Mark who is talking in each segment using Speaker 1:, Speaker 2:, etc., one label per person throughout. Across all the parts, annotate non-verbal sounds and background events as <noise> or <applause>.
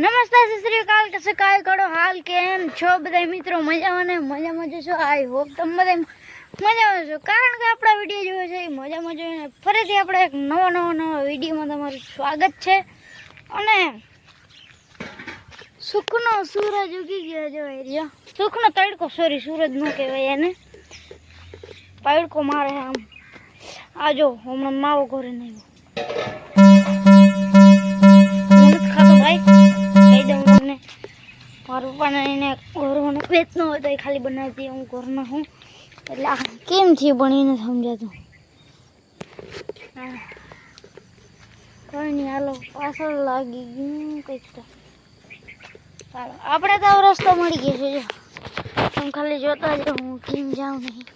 Speaker 1: નમસ્તે, સત શ્રી અકાલ. કસે કાય કરો હાલ કેમ છો? બધા મિત્રો, મજામાં ને? મજામાં જશો આઈ હોપ તમે બધા મજામાં છો કારણ કે આપણા વીડિયો જોયો છે, એ મજામાં જોઈને ફરીથી આપણે એક નવો નવો નવો વિડીયોમાં તમારું સ્વાગત છે. અને સુખનો સૂરજ ઉગી ગયો જો એ રહ્યો સુખનો તડકો સોરી સૂરજ ન કહેવાય એને. તડકો મારે આમ. આ જો, હમણાં માવો ઘરે નહીં ખાતો ભાઈ? દઉં મારા પપ્પાને એને ઘરનો પેટ હોય તો એ ખાલી બનાવતી હું ઘરનો હું. એટલે આ કેમ થયું ભણીને સમજાતું. કોઈ નહીં, હાલો, પાછળ લાગી ગયું, કંઈક તો. ચાલો, આપણે તો રસ્તો મળી ગયો છે, જો. તમે ખાલી જોતા જ હું કેમ જાઉં નહીં.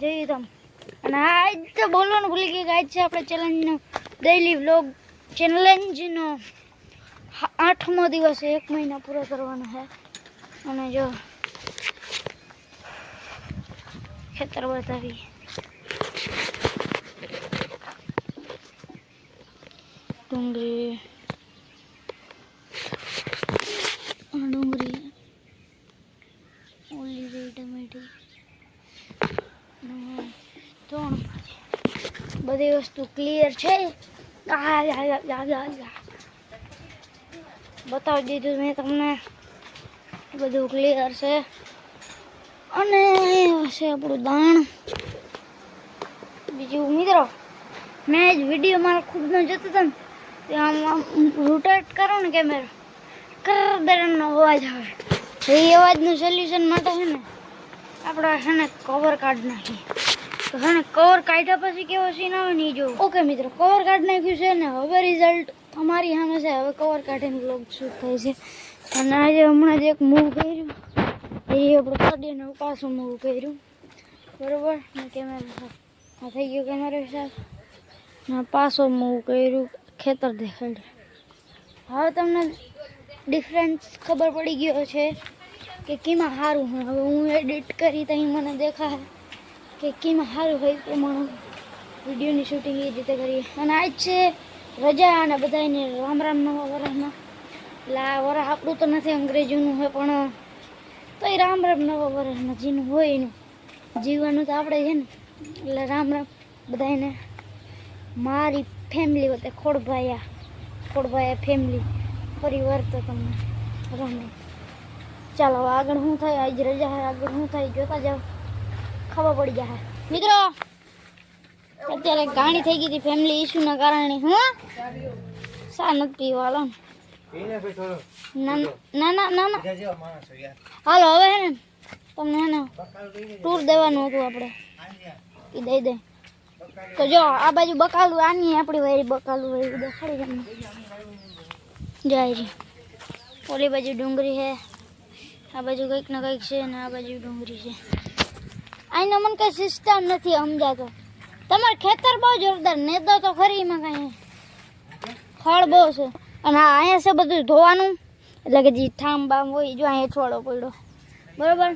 Speaker 1: જઈએ તમે. અને આજ તો બોલવાનું ભૂલી ગઈ આજ છે આપણે ચેલેન્જનો ડેઈલી વ્લોગ ચેલેન્જનો આઠમો દિવસ એક મહિના પૂરો કરવાનો છે. અને જો ખેતર બતાવી. ડુંગળી. ડુંગળી. ઓલી રહી ટમેટી. ત્રણ બધી વસ્તુ ક્લિયર છે. બતાવી દીધું મેં તમને. બધું ક્લિયર છે. અને છે આપણું દાણ. બીજું મિત્રો, મેં જ વીડિયો મારા ખુદનો જતો હતો ને, ત્યાં આમ રોટેટ કરો ને કેમેરો કર દરનો અવાજ આવે. એ અવાજનું સોલ્યુશન માટે છે ને, આપણે છે ને કવર કાઢ નાખીએ. છે કવર કાઢ્યા પછી કેવો સીન આવે નહીં એ જો ઓકે મિત્રો કવર કાઢી નાખ્યું છે ને હવે રિઝલ્ટ અમારી સામે છે. હવે કવર કાઢીને બ્લોગ શૂટ થાય છે. અને આજે હમણાં જ એક મૂવ કર્યું. એ આપણે કાઢીને પાછું મૂવ કર્યું. બરોબર? ને કેમેરા આ થઈ ગયો કેમેરા સાહેબ ને પાછો મૂવ કર્યું. ખેતર દેખાડ્યું. હવે તમને ડિફરન્સ ખબર પડી ગયો છે કે કેમાં સારું હવે હું એડિટ કરી તહીં મને દેખાય કે કેમ સારું હોય પ્રમાણે વિડીયોની શૂટિંગ એ રીતે કરીએ. અને આજ છે રજા અને બધાને રામ રામ નવા વરસના. એટલે આ વરસ આપણું તો નથી અંગ્રેજીનું હોય, પણ તો એ રામ રામ નવા વરસમાં જેનું હોય એનું. જીવવાનું તો આપણે છે ને. એટલે રામ રામ બધાને મારી ફેમિલી વખતે ખોડભાયા ખોડભાયા ફેમિલી પરિવાર તો તમને રામ. ચાલો, આગળ શું થાય? આજ રજા આગળ શું થાય? જોતા જાઓ. ખબર પડી જાય મિત્રો અત્યારે ગાણી થઈ ગઈ હતી ફેમિલી ઇશ્યુના કારણે હું? સા નથી પીવાલો ના. ના ના ના ના હાલો હવે હે ને તમને હે ને ટૂર દેવાનું હતું આપણે. એ દઈ દે. તો જો આ બાજુ બકાલું આની આપણી વાયરી બકાલું વાયરી દેખાડી તમને જાય છે ઓલી બાજુ ડુંગળી છે આ બાજુ કંઈક ને કંઈક છે અને આ બાજુ ડુંગળી છે. અહીંનો મને કંઈ સિસ્ટમ નથી સમજાતો. તમારે ખેતર બહુ જોરદાર ને તો ખરી એમાં કાંઈ. ફળ બહુ છે. અને હા અહીંયા છે બધું ધોવાનું. એટલે કે જે ઠામ બામ હોય જો અહીંયા છોડો પડ્યો. બરોબર?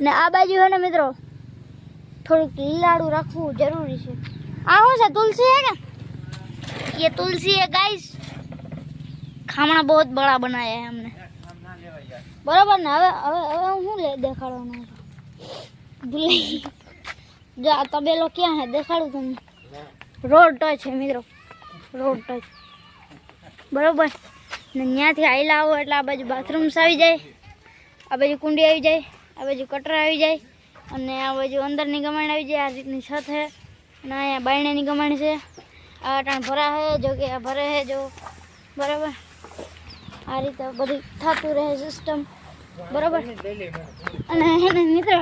Speaker 1: ને આ બાજુ હે ને મિત્રો, થોડુંક લીલાડું રાખવું જરૂરી છે. આ શું છે, તુલસી હે ને એ તુલસી એ ગાઈસ. ખામણા બહુ બળા બનાવ્યા એમને અમને. બરોબર ને? હવે હવે હવે હું દેખાડવાનું ભૂલાઈ ગયું. જો આ તબેલો ક્યાં છે દેખાડું તમને રોડ ટચ છે મિત્રો રોડ ટચ બરોબર ને ત્યાંથી આયલા આવો એટલે આ બાજુ બાથરૂમ્સ આવી જાય આ બાજુ કુંડી આવી જાય આ બાજુ કટરા આવી જાય અને આ બાજુ અંદરની ગમાણ આવી જાય આ રીતની છત છે અને અહીંયા બાયણાની ગમાણ છે આ અટાણ ભરા છે જો કે આ ભરે છે જો બરાબર આ રીતે બધી થતું રહે સિસ્ટમ બરાબર અને એને મિત્રો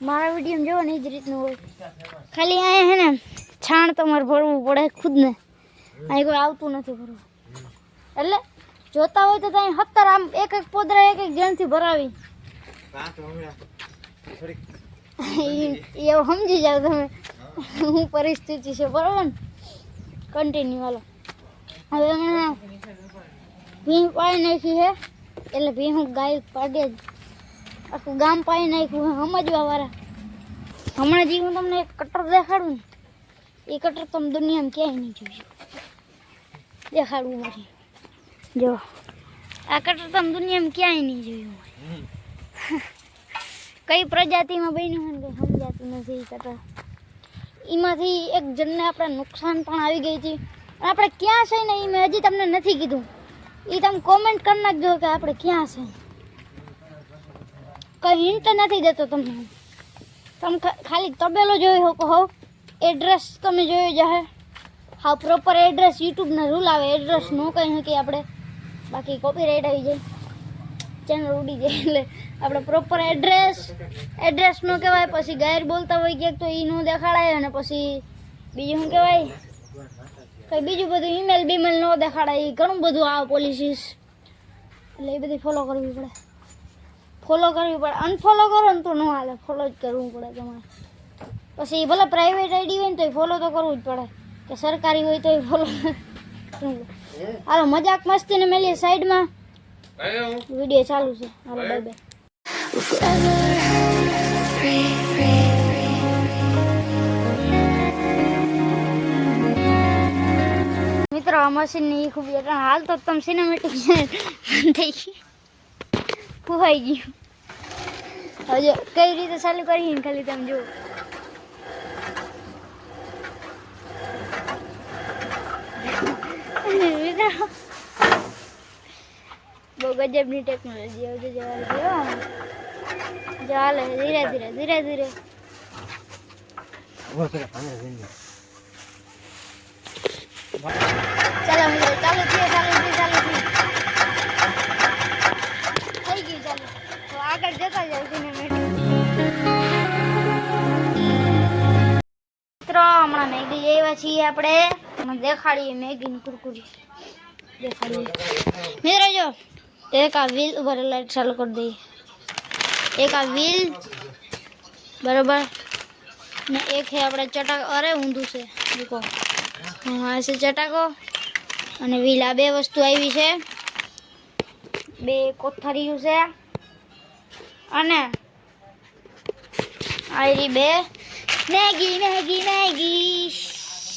Speaker 1: મારા વિડીયો જોવો ને એ જ રીતનું હોય ખાલી અહીંયા હે ને છાણ તમારે ભરવું પડે ખુદને અહીં કોઈ આવતું નથી ભરવું એટલે જોતા હોય તો ત્યાં સત્તર આમ એક એક પોદરા એક એક જણથી ભરાવી ઈ- ઈ એવું સમજી જાવ તમે હું પરિસ્થિતિ છે બરાબર ને કન્ટિન્યુ હાલો હવે હમણાં ભીં પાડી નાખી છે એટલે ભીં હું ગાય પાડે જ આખું ગામ પાઈ નાખ્યું સમજવા વાળા. હમણાં જે હું તમને એક કટર દેખાડું ને એ કટર તમે દુનિયામાં ક્યાંય નહીં જોયું દેખાડવું મારે જો આ કટર તમે દુનિયામાં ક્યાંય નહીં જોયું કઈ પ્રજાતિમાં બન્યું હોય ને કંઈ સમજાતું નથી એ કટર એમાંથી એક જણને આપણે નુકસાન પણ આવી ગઈ હતી. અને આપણે ક્યાં છે ને એ મેં હજી તમને નથી કીધું. એ તમે કોમેન્ટ કરી નાખજો કે આપણે ક્યાં છે. કઈ હિન્ટ નથી દેતો તમને હું. તમે ખા- ખાલી તબેલો જોઈ શકો હો એડ્રેસ તમે જોયો જાહે હા પ્રોપર એડ્રેસ યુટ્યુબના રૂલ આવે એડ્રેસ નો કહી શકીએ આપણે બાકી કોપીરાઇટ આવી જાય ચેનલ ઉડી જાય એટલે આપણે પ્રોપર એડ્રેસ એડ્રેસ નો કહેવાય પછી ગાયર બોલતા હોય ક્યાંક તો એ નો દેખાડાય અને પછી બીજું શું કહેવાય કંઈ બીજું બધું ઈમેલ બીમેલ નો દેખાડાય એ ઘણું બધું આવે પોલિસીસ એટલે એ બધી ફોલો કરવી પડે ફોલો કરવી પડે અનફોલો કરો ને તો ન હાલે ફોલો જ કરવું પડે તમારે પછી ભલે પ્રાઇવેટ આઈડી હોય ને તો ફોલો તો કરવું જ પડે કે સરકારી હોય તો ફોલો હાલો મજાક મસ્તીને મેલી સાઈડમાં વિડીયો ચાલુ છે હાલો બાય બાય મિત્રો આ મશીનની ખૂબ કારણ હાલ તો તમે સિનેમેટિક થઈ ગઈ ફુવાઈ ગયું હવે જો કઈ રીતે ચાલુ કરી ને ખાલી તમે જુઓ મિત્રો બહુ ગજબની ટેકનોલોજી હવે જો જવા દો ચાલે ધીરે ધીરે ધીરે ધીરે ચાલો મિત્રો ચાલુ થયો ચાલુ થયું ચાલુ મેગી છીએ આપણે. દેખાડીએ દેખાડીએ મેગીની કુરકુરી. દેખાડીએ. મિત્રો જો, એક આ વ્હીલ ઉપર લાઈટ ચાલુ કરી દઈએ. એક આ વ્હીલ, બરોબર. ને એક છે આપણે ચટાકો. અરે, ઊંધું છે. મૂકો. હા છે ચટાકો. અને વ્હીલ, આ બે વસ્તુ આવી છે. બે કોથળીયું છે. અને આયરી બે. Maggi Maggi Maggi.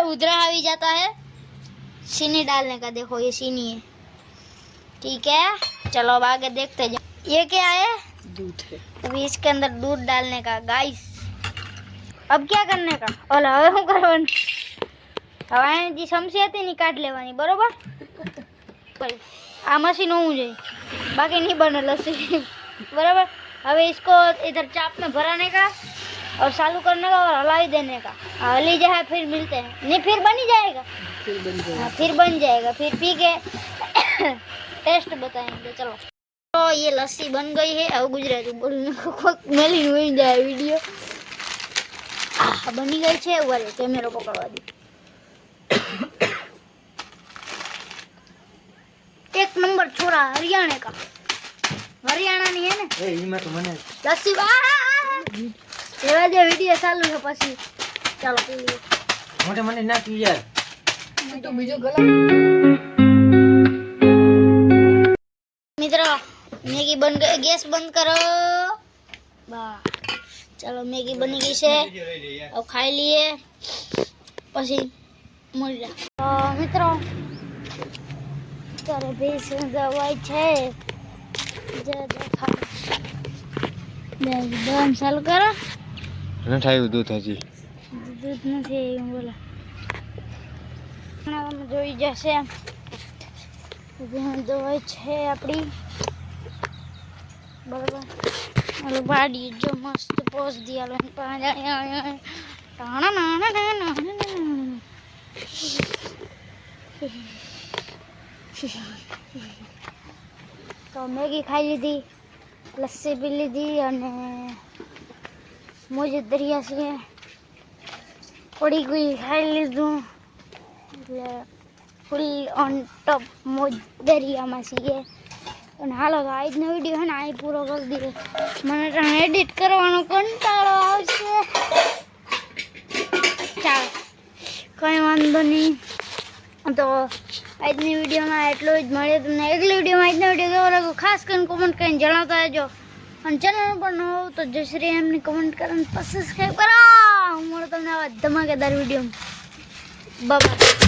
Speaker 1: <laughs> उधरा अभी जाता है चीनी डालने का देखो ये चीनी है ठीक है चलो अब आगे देखते जाओ ये क्या है
Speaker 2: दूध है
Speaker 1: अभी इसके अंदर दूध डालने का गाइस अब क्या करने का ઓલા હવે શું કરવાનું હવે અહીં જે સમસી હતી ને ઈ કાઢ લેવાની બરોબર ભાઈ, આ મશીન હોવું જોઈએ બાકી નહીં બને लस्सी बराबर अभी इसको इधर चाप में भराने का और चालू करने का और हलाई देने का हाँ, हली जाए फिर मिलते हैं नहीं फिर बन ही जाएगा
Speaker 2: फिर बन जाएगा
Speaker 1: हाँ फिर बन जाएगा फिर पी के <coughs> टेस्ट बताएंगे चलो तो ये लस्सी बन गई है अब गुजराती बोलने को मेली हुई जाए वीडियो આ બની ગઈ છે ઉભા રહે કેમેરો પકડવા દે એક નંબર છોરા હરિયાણે કા હરિયાણાની હે ને
Speaker 2: એ ઈમાં તો મને
Speaker 1: લસ્સી આ, આ, દે વીડિયો ચાલુ છે પછી ચાલો પી.
Speaker 2: મોટે મને નાખી યાર.
Speaker 1: મિત્રો મેગી બન ગઈ ગેસ બંધ કરો. બા. ચાલો મેગી બની ગઈ છે. હવે ખાઈ લઈએ. પછી મળી જાય મિત્રો અત્યારે ભેંસ દવાઈ છે. જે દેખાડ દમ ચાલુ કરો.
Speaker 2: નથી આવ્યું દૂધ હજી.
Speaker 1: દૂધ નથી આવ્યું, બોલા. જોઈ જશે દવાઈ છે આપણી. બરાબર. વાડી જો મસ્ત પોસ દિયાલો. તો મેગી ખાઈ લીધી, લસ્સી પી લીધી અને મોજ દરિયા છે પડી ગઈ ખાઈ લીધું એટલે ફૂલ ઓન ટોપ મોજ દરિયામાં છીએ અને હાલો તો આજનો વિડીયો છે ને અહીં પૂરો કરી દઈએ મને ત્યાં એડિટ કરવાનો કંટાળો આવશે ચાલો કંઈ વાંધો નહીં તો આજની વિડીયોમાં એટલું જ મળે તમને આગલી વિડીયોમાં આજનો વિડીયો કેવો લાગ્યો ખાસ કરીને કોમેન્ટ કરીને જણાવતા રહેજો અને ચેનલ પર ન હોવ તો જયશ્રી એમની કમેન્ટ કરીને સબસ્ક્રાઈબ કરો હું તમને આવા ધમાકેદાર વીડિયો બાબા